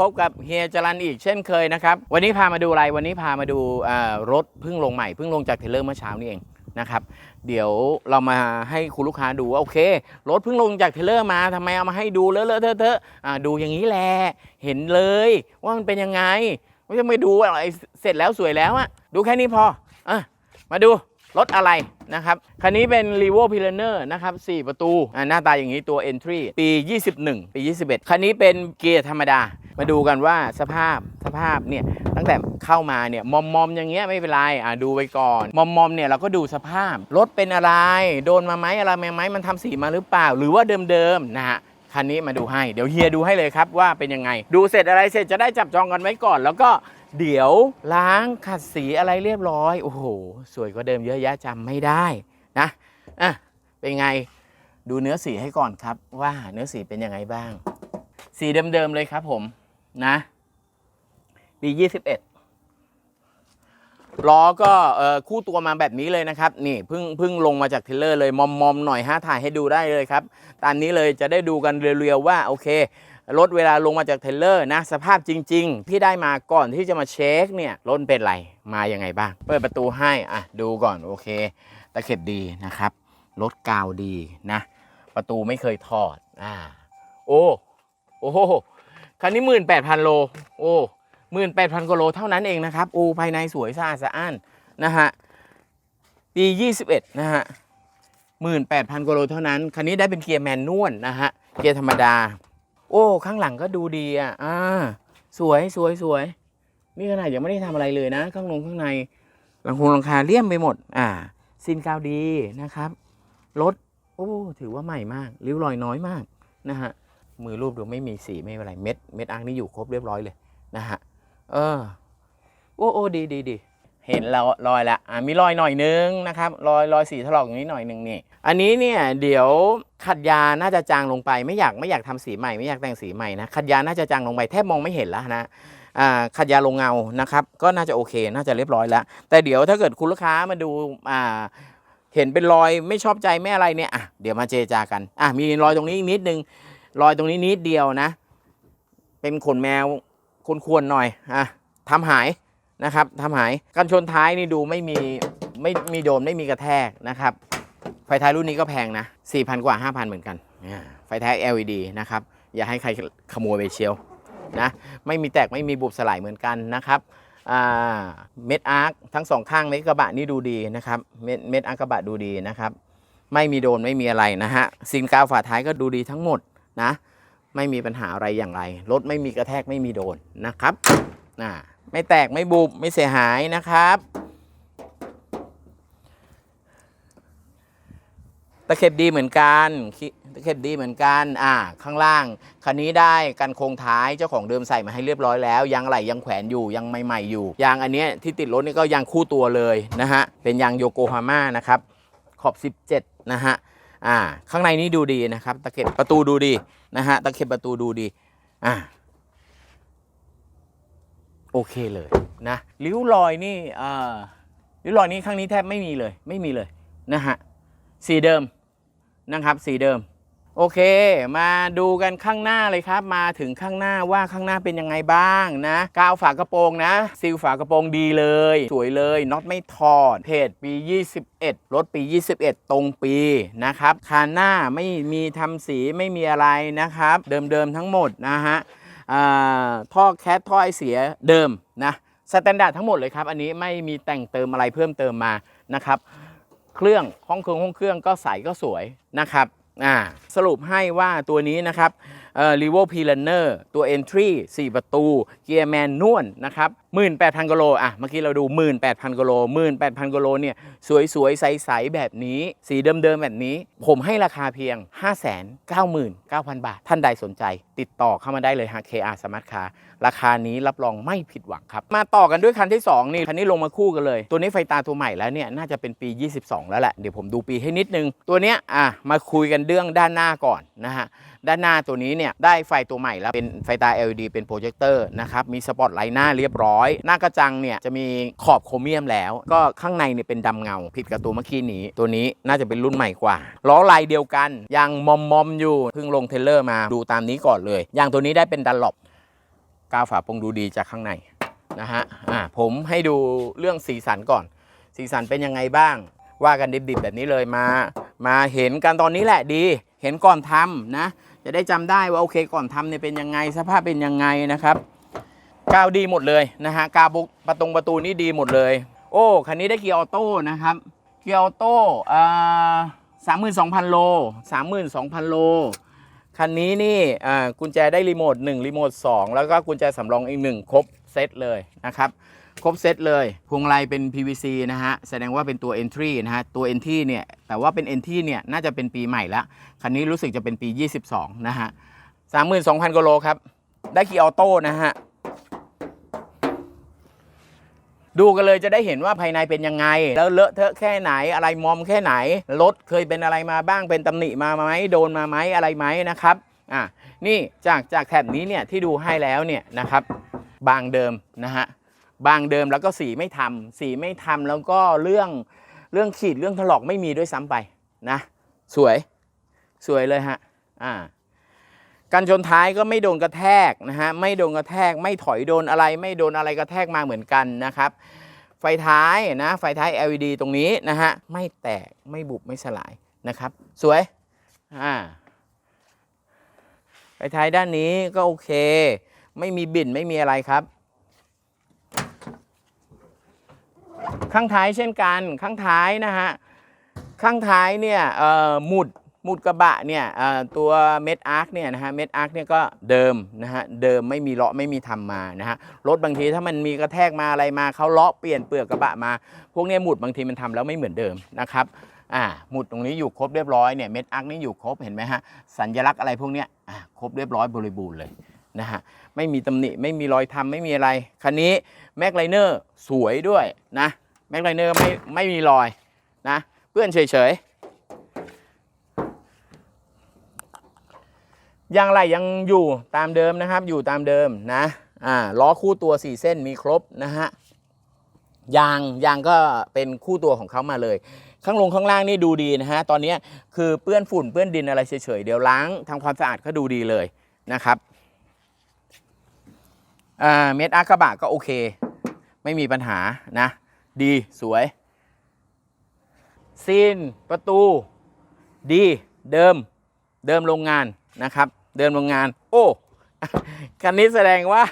พบกับเฮียจรันอีกเช่นเคยนะครับ วันนี้พามาดูอะไร วันนี้พามาดูรถเพิ่งลงใหม่เพิ่งลงจากเทรลเลอร์เมื่อเช้านี่เองนะครับ เดี๋ยวเรามาให้คุณลูกค้าดูว่าโอเค รถเพิ่งลงจากเทรลเลอร์มาทำไมเอามาให้ดูเลอะเลอะเทอะเทอะดูอย่างนี้แหละเห็นเลยว่ามันเป็นยังไง ไม่ต้องไปดูอะไรเสร็จแล้วสวยแล้วอะดูแค่นี้พออะมาดูรถอะไรนะครับ คันนี้เป็น r e v o p i l a n e r นะครับ 4 ประตู หน้าตาอย่างนี้ตัว Entry ปี 21 ปี 21 คันนี้เป็นเกียร์ธรรมดา มาดูกันว่าสภาพสภาพเนี่ยตั้งแต่เข้ามาเนี่ยมอมมอมอย่างเงี้ยไม่เป็นไรอ่าดูไว้ก่อน มอมมอมเนี่ยเราก็ดูสภาพรถเป็นอะไร โดนมาไหมอะไรมาไหมมันทำสีมาหรือเปล่า หรือว่าเดิมๆนะฮะคันนี้มาดูให้เดี๋ยวเฮียดูให้เลยครับว่าเป็นยังไง ดูเสร็จอะไรเสร็จจะได้จับจองกันไว้ก่อน แล้วก็เดี๋ยวล้างขัดสีอะไรเรียบร้อย โอ้โห สวยกว่าเดิมเยอะแยะจำไม่ได้นะอะเป็นไงดูเนื้อสีให้ก่อนครับว่าเนื้อสีเป็นยังไงบ้าง สีเดิมๆเลยครับผม นะปี21 ล้อก็เออคู่ตัวมาแบบนี้เลยนะครับ นี่เพิ่งเพิ่งลงมาจากเทรลเลอร์เลย มอมมอมหน่อยฮะถ่ายให้ดูได้เลยครับ ตามนี้เลยจะได้ดูกันเรียวๆว่า โอเครถเวลาลงมาจากเทรลเลอร์นะ สภาพจริง ๆ ที่ได้มาก่อนที่จะมาเช็คเนี่ยรถเป็นไรมายังไงบ้าง เปิดประตูให้อะดูก่อนโอเค ตะเข็บดีนะครับรถกาวดีนะ ประตูไม่เคยถอดอ่าโอ้โอ้โห คันนี้หมื่นแปดพันโล โอ้หมื่นแปดพันกว่าโลเท่านั้นเองนะครับ โอ้ ภายในสวยสะอาดสะอ้านนะฮะ ปี21นะฮะหมื่นแปดพันกว่าโลเท่านั้น คันนี้ได้เป็นเกียร์แมนนวลนะฮะ เกียร์ธรรมดา โอ้ ข้างหลังก็ดูดีอะ อ่า สวยสวยสวย นี่ขนาดยังไม่ได้ทำอะไรเลยนะ ข้างลงข้างใน หลังคงหลังคาเลี่ยมไปหมด อ่าซินกาวดีนะครับ รถ โอ้ ถือว่าใหม่มาก ริ้วรอยน้อยมากนะฮะ มือรูปดูไม่มีสีไม่เป็นไรเม็ดเม็ดอาร์คนี่อยู่ครบเรียบร้อยเลยนะฮะเออโอ้โอ้ดีดีดีเห็นแล้วรอยละอ่ามีรอยหน่อยนึงนะครับรอยรอยสีถลอกอย่างนี้หน่อยนึงนี่ อันนี้เนี่ยเดี๋ยวขัดยาน่าจะจางลงไปไม่อยากไม่อยากทำสีใหม่ไม่อยากแต่งสีใหม่นะขัดยาน่าจะจางลงไปแทบมองไม่เห็นแล้วนะอ่าขัดยาลงเงานะครับก็น่าจะโอเคน่าจะเรียบร้อยแล้ว แต่เดี๋ยวถ้าเกิดคุณลูกค้ามาดูอ่าเห็นเป็นรอยไม่ชอบใจไม่อะไรเนี่ยอะเดี๋ยวมาเจจากันอะมีรอยตรงนี้อีกนิดนึง รอยตรงนี้นิดเดียวนะ เป็นขนแมวควรๆหน่อยอะทำหายนะครับทำหายกันชนท้ายนี่ดูไม่มีไม่มีโดนไม่มีกระแทกนะครับ ไฟท้ายรุ่นนี้ก็แพงนะ 4,000 กว่า 5,000 เหมือนกันไฟท้าย LED นะครับ อย่าให้ใครขโมยไปเชียวนะไม่มีแตกไม่มีบุบสลายเหมือนกันนะครับอ่าเม็ดอาร์คทั้งสองข้างเม็ดกระบะนี่ดูดีนะครับเม็ดเม็ดอาร์คกระบะดูดีนะครับ ไม่มีโดนไม่มีอะไรนะฮะซินกาวฝาท้ายก็ดูดีทั้งหมด นะไม่มีปัญหาอะไรอย่างไร รถไม่มีกระแทกไม่มีโดนนะครับอ่าไม่แตกไม่บุบไม่เสียหายนะครับ ตะเข็บดีเหมือนกันตะเข็บดีเหมือนกันอ่าข้างล่างคันนี้ได้กันโครงท้ายเจ้าของเดิมใส่มาให้เรียบร้อยแล้วยางไหลยังแขวนอยู่ยังใหม่ ๆ อยู่ยางอันนี้ที่ติดรถนี่ก็ยางคู่ตัวเลยนะฮะเป็นยางโยโกฮาม่านะครับขอบ 17 นะฮะ อ่า ข้างในนี้ดูดีนะครับ ตะเข็บประตูดูดีนะฮะ ตะเข็บประตูดูดี อ่า โอเคเลยนะริ้วรอยนี่อ่าริ้วรอยนี้ข้างนี้แทบไม่มีเลย ไม่มีเลยนะฮะ สีเดิมนะครับ สีเดิม โอเค มาดูกันข้างหน้าเลยครับ มาถึงข้างหน้าว่าข้างหน้าเป็นยังไงบ้างนะกาวฝากระโปรงนะซีลฝากระโปรงดีเลย สวยเลยน็อตไม่ถอดเพจปี 21 รถปี 21 ตรงปีนะครับคานหน้าไม่มีทำสีไม่มีอะไรนะครับ เดิมๆทั้งหมดนะฮะท่อแคทท่อไอเสียเดิมนะสแตนดาร์ดทั้งหมดเลยครับ อันนี้ไม่มีแต่งเติมอะไรเพิ่มเติมมานะครับ เครื่องห้องเครื่องห้องเครื่องก็ใสก็สวยนะครับ อ่าสรุปให้ว่าตัวนี้นะครับ เอ่อ r e v o p l a n e r ตัว Entry 4 ประตู เกียร์แมนนวลนะครับ 18,000กิโลอะเมื่อกี้เราดู 18,000กิโล18,000กิโลเนี่ยสวยๆ ใสๆ แบบนี้ สีเดิมๆ แบบนี้ ผมให้ราคาเพียง 599,000 บาท ท่านใดสนใจ ติดต่อเข้ามาได้เลยฮะ KR Smart Car ราคานี้รับรองไม่ผิดหวังครับ มาต่อกันด้วยคันที่ 2 นี่ คันนี้ลงมาคู่กันเลย ตัวนี้ไฟตาตัวใหม่แล้วเนี่ย น่าจะเป็นปี 22 แล้วแหละ เดี๋ยวผมดูปีให้นิดนึง ตัวเนี้ยอะมาคุยกันเรื่องด้านหน้าก่อนนะฮะด้านหน้าตัวนี้เนี่ยได้ไฟตัวใหม่แล้วเป็นไฟตา LED เป็นโปรเจคเตอร์นะครับมีสปอตไลท์หน้าเรียบร้อย หน้ากระจังเนี่ยจะมีขอบโครเมียมแล้ว ก็ข้างในเนี่ยเป็นดำเงา ผิดกับตัวเมื่อกี้นี้ ตัวนี้น่าจะเป็นรุ่นใหม่กว่าล้อลายเดียวกันยังมอมมอมอยู่เพิ่งลงเทเลอร์มาดูตามนี้ก่อนเลยอย่างตัวนี้ได้เป็นดันหลบกาวฝาปรงดูดีจากข้างในนะฮะอ่าผมให้ดูเรื่องสีสันก่อน สีสันเป็นยังไงบ้าง ว่ากันดิบๆแบบนี้เลยมา มาเห็นกันตอนนี้แหละดี เห็นก่อนทำนะ จะได้จำได้ว่าโอเคก่อนทำเนี่ยเป็นยังไงสภาพเป็นยังไงนะครับกาวดีหมดเลยนะฮะกาวบุกประตงประตูนี่ดีหมดเลย โอ้คันนี้ได้เกียร์ออโต้นะครับเกียร์ออโต้อ่าสามหมื่นสองพันโลสามหมื่นสองพันโลคันนี้นี่กุญแจได้รีโมท1รีโมท2 แล้วก็กุญแจสำรองอีก 1 ครบเซตเลยนะครับ ครบเซตเลย พวงมาลัยเป็น PVC นะฮะ แสดงว่าเป็นตัว Entry นะฮะ ตัว Entry เนี่ย แต่ว่าเป็น Entry เนี่ย น่าจะเป็นปีใหม่ละ คันนี้รู้สึกจะเป็นปี 22 นะฮะ 32,000กิโลครับ ได้คีย์ออโต้นะฮะ ดูกันเลยจะได้เห็นว่าภายในเป็นยังไง แล้วเลอะเทอะแค่ไหน อะไรมอมแค่ไหน รถเคยเป็นอะไรมาบ้าง เป็นตำหนิมาไหม โดนมาไหมอะไรไหมนะครับอะนี่จากจากแถบนี้เนี่ยที่ดูให้แล้วเนี่ยนะครับ บางเดิมนะฮะ บางเดิมแล้วก็สีไม่ทำสีไม่ทำแล้วก็เรื่องเรื่องขีดเรื่องถลอกไม่มีด้วยซ้ำไปนะสวยสวยเลยฮะอ่ากันชนท้ายก็ไม่โดนกระแทกนะฮะไม่โดนกระแทกไม่ถอยโดนอะไร ไม่โดนอะไรกระแทกมาเหมือนกันนะครับ ไฟท้ายนะไฟท้าย LED ตรงนี้นะฮะไม่แตกไม่บุบไม่สลายนะครับ สวยอ่าไฟท้ายด้านนี้ก็โอเค ไม่มีบิ่นไม่มีอะไรครับ ข้างท้ายเช่นกันข้างท้ายนะฮะข้างท้ายเนี่ยหมุดหมุดกระบะเนี่ยตัวเม็ดอาร์คเนี่ยนะฮะเม็ดอาร์คเนี่ยก็เดิมนะฮะเดิมไม่มีเลาะไม่มีทำมานะฮะรถบางทีถ้ามันมีกระแทกมาอะไรมาเขาเลาะเปลี่ยนเปลือกกระบะมา พวกเนี้ยหมุดบางทีมันทำแล้วไม่เหมือนเดิมนะครับอ่าหมุดตรงนี้อยู่ครบเรียบร้อยเนี่ยเม็ดอาร์คนี่อยู่ครบเห็นไหมฮะสัญลักษณ์อะไรพวกเนี้ยอ่าครบเรียบร้อยบริบูรณ์เลยนะฮะไม่มีตำหนิไม่มีรอยทำไม่มีอะไรคันนี้แม็กไลเนอร์สวยด้วยนะ แม็กไลเนอร์ไม่ไม่มีรอยนะเพื่อนเฉยๆยางไหลยังอยู่ตามเดิมนะครับ อยู่ตามเดิมนะอ่าล้อคู่ตัว 4 เส้นมีครบนะฮะยางยางก็เป็นคู่ตัวของเขามาเลย ข้างลงข้างล่างนี่ดูดีนะฮะตอนนี้คือเปื้อนฝุ่นเปื้อนดินอะไรเฉยๆเดี๋ยวล้างทำความสะอาดก็ดูดีเลยนะครับอ่าเม็ดอากระบะก็โอเค ไม่มีปัญหานะ ดีสวย ซีนประตู ดี เดิม เดิมโรงงานนะครับ เดิมโรงงาน โอ้คันนี้แสดงว่า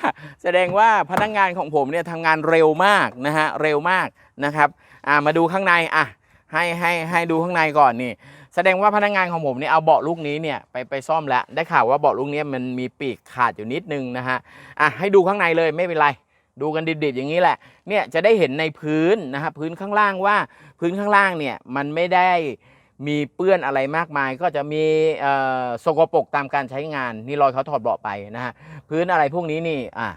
แสดงว่าพนักงานของผมเนี่ยทำงานเร็วมากนะฮะเร็วมากนะครับอ่ามาดูข้างในอะให้ให้ให้ดูข้างในก่อนนี่ แสดงว่าพนักงานของผมเนี่ยเอาเบาะลูกนี้เนี่ยไปไปซ่อมแล้วได้ข่าวว่าเบาะลูกนี้มันมีปีกขาดอยู่นิดนึงนะฮะอะให้ดูข้างในเลยไม่เป็นไร ดูกันดิบๆอย่างนี้แหละเนี่ยจะได้เห็นในพื้นนะฮะพื้นข้างล่างว่าพื้นข้างล่างเนี่ยมันไม่ได้มีเปื้อนอะไรมากมาย ก็จะมีสกปรกตามการใช้งานนี่รอยเขาถอดเบาะไปนะฮะพื้นอะไรพวกนี้นี่อะ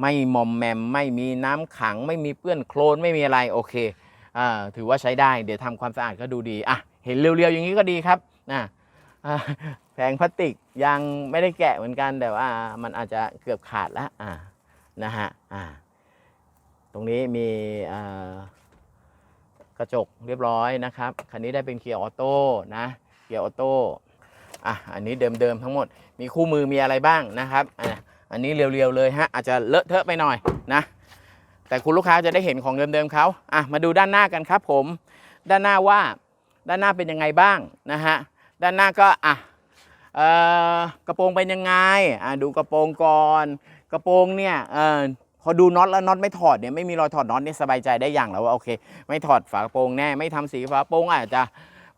ไม่มอมแมมไม่มีน้ำขัง ไม่มีเปื้อนโคลนไม่มีอะไรโอเคอ่าถือว่าใช้ได้เดี๋ยวทำความสะอาดก็ดูดีอะเห็นเรียวๆอย่างนี้ก็ดีครับนะแผงพลาสติกยังไม่ได้แกะเหมือนกันแต่ว่ามันอาจจะเกือบขาดแล้วอ่า นะฮะอ่าตรงนี้มีกระจกเรียบร้อยนะครับ คันนี้ได้เป็นเกียร์ออโต้นะ เกียร์ออโต้อะอันนี้เดิมๆทั้งหมด มีคู่มือมีอะไรบ้างนะครับอะอันนี้เรียวๆเลยฮะอาจจะเลอะเทอะไปหน่อยนะ แต่คุณลูกค้าจะได้เห็นของเดิมๆเขาอะมาดูด้านหน้ากันครับผม ด้านหน้าว่าด้านหน้าเป็นยังไงบ้างนะฮะด้านหน้าก็อะออกระโปรงเป็นยังไงอะดูกระโปรงก่อน กระโปรงเนี่ยเอ่อพอดูน็อตแล้วน็อตไม่ถอดเนี่ยไม่มีรอยถอดน็อตเนี่ยสบายใจได้อย่างแล้วว่าโอเค ไม่ถอดฝากระโปรงแน่ไม่ทำสีฝากระโปรงอาจจะ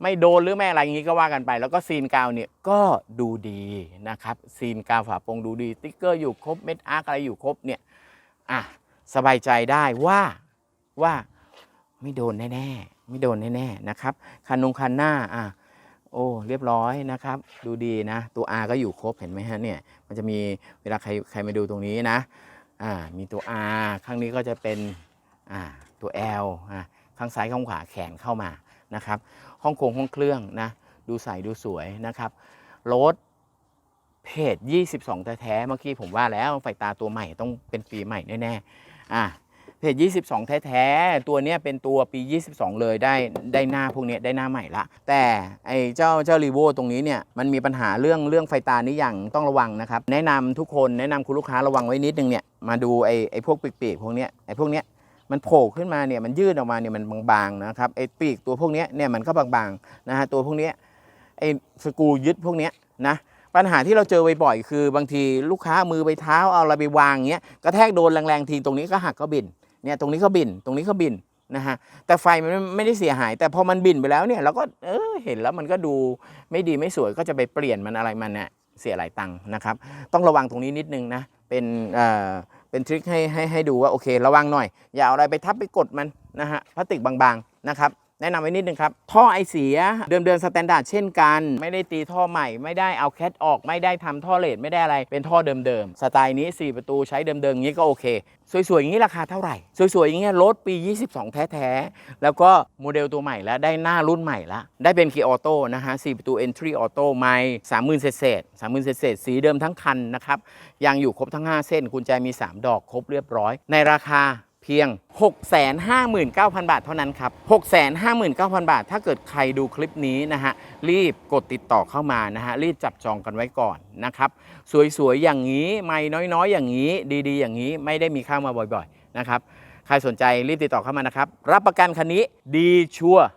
ไม่โดนหรือไม่อะไรอย่างนี้ก็ว่ากันไป แล้วก็ซีนกาวเนี่ยก็ดูดีนะครับซีนกาวฝาโปรงดูดีติ๊กเกอร์อยู่ครบเม็ดอาร์คอะไรอยู่ครบเนี่ยอะสบายใจได้ว่าว่าไม่โดนแน่ๆไม่โดนแน่ๆนะครับคันนงคันหน้าอะ โอ้เรียบร้อยนะครับ ดูดีนะ ตัว R ก็อยู่ครบเห็นไหมฮะเนี่ยมันจะมีเวลาใครใครมาดูตรงนี้นะอ่ามีตัว R ข้างนี้ก็จะเป็นอ่าตัว L อ่าข้างซ้ายข้างขวาแขนเข้ามานะครับห้องโครงห้องเครื่องนะดูใสดูสวยนะครับรถเพจ 22 แท้ๆเมื่อกี้ผมว่าแล้วไฟตาตัวใหม่ต้องเป็นปีใหม่แน่ๆอ่า เพจ22 แท้ๆ ตัวเนี้ยเป็นตัวปี 22 เลยได้ได้หน้าพวกเนี้ยได้หน้าใหม่ละ แต่ไอ้เจ้าเจ้ารีโวตรงนี้เนี่ยมันมีปัญหาเรื่องเรื่องไฟตานี่อย่างต้องระวังนะครับ แนะนำทุกคนแนะนำคุณลูกค้าระวังไว้นิดนึงเนี่ยมาดูไอ้ไอ้พวกปีกๆพวกเนี้ยไอ้พวกเนี้ยมันโผล่ขึ้นมาเนี่ยมันยื่นออกมาเนี่ยมันบางๆนะครับไอ้ปีกตัวพวกเนี้ยเนี่ยมันก็บางๆนะฮะตัวพวกเนี้ยไอ้สกูยึดพวกเนี้ยนะปัญหาที่เราเจอบ่อยๆคือบางทีลูกค้ามือไปเท้าเอาอะไรไปวางเงี้ยกระแทกโดนแรงๆทีตรงนี้ก็หักก็บิน เนี่ยตรงนี้ก็บินตรงนี้ก็บินนะฮะแต่ไฟมันไม่ไม่ได้เสียหาย แต่พอมันบินไปแล้วเนี่ยเราก็เออเห็นแล้วมันก็ดูไม่ดีไม่สวยก็จะไปเปลี่ยนมันอะไรมันเนี่ยเสียหลายตังค์นะครับ ต้องระวังตรงนี้นิดนึงนะเป็นเอ่อเป็นทริคให้ให้ให้ดูว่าโอเค ระวังหน่อย อย่าเอาอะไรไปทับไปกดมันนะฮะพลาสติกบางๆนะครับ แนะนำไว้นิดนึงครับ ท่อไอเสียเดิมเดิมสแตนดาร์ดเช่นกัน ไม่ได้ตีท่อใหม่ ไม่ได้เอาแคทออก ไม่ได้ทำท่อเลดไม่ได้อะไร เป็นท่อเดิมๆ สไตล์นี้ 4 ประตูใช้เดิมๆอย่างนี้ก็โอเค สวยๆ อย่างนี้ราคาเท่าไหร่ สวยๆ อย่างเงี้ยรถปี 22 แท้ๆ แล้วก็โมเดลตัวใหม่แล้ว ได้หน้ารุ่นใหม่ละ ได้เป็นคีออโต้นะฮะ 4 ประตู Entry Auto ไม่30,000เศษเศษ30,000เศษเศษสีเดิมทั้งคันนะครับ ยังอยู่ครบทั้ง 5 เส้นกุญแจมี 3 ดอกครบเรียบร้อย ในราคา เพียง 659,000 บาทเท่านั้นครับ 659,000 บาท ถ้าเกิดใครดูคลิปนี้นะฮะ รีบกดติดต่อเข้ามานะฮะ รีบจับจองกันไว้ก่อนนะครับ สวยๆ อย่างนี้ ไม่น้อยๆ อย่างนี้ ดีๆ อย่างนี้ ไม่ได้มีเข้ามาบ่อยๆ นะครับ ใครสนใจรีบติดต่อเข้ามานะครับ รับประกันคันนี้ดีชัวร์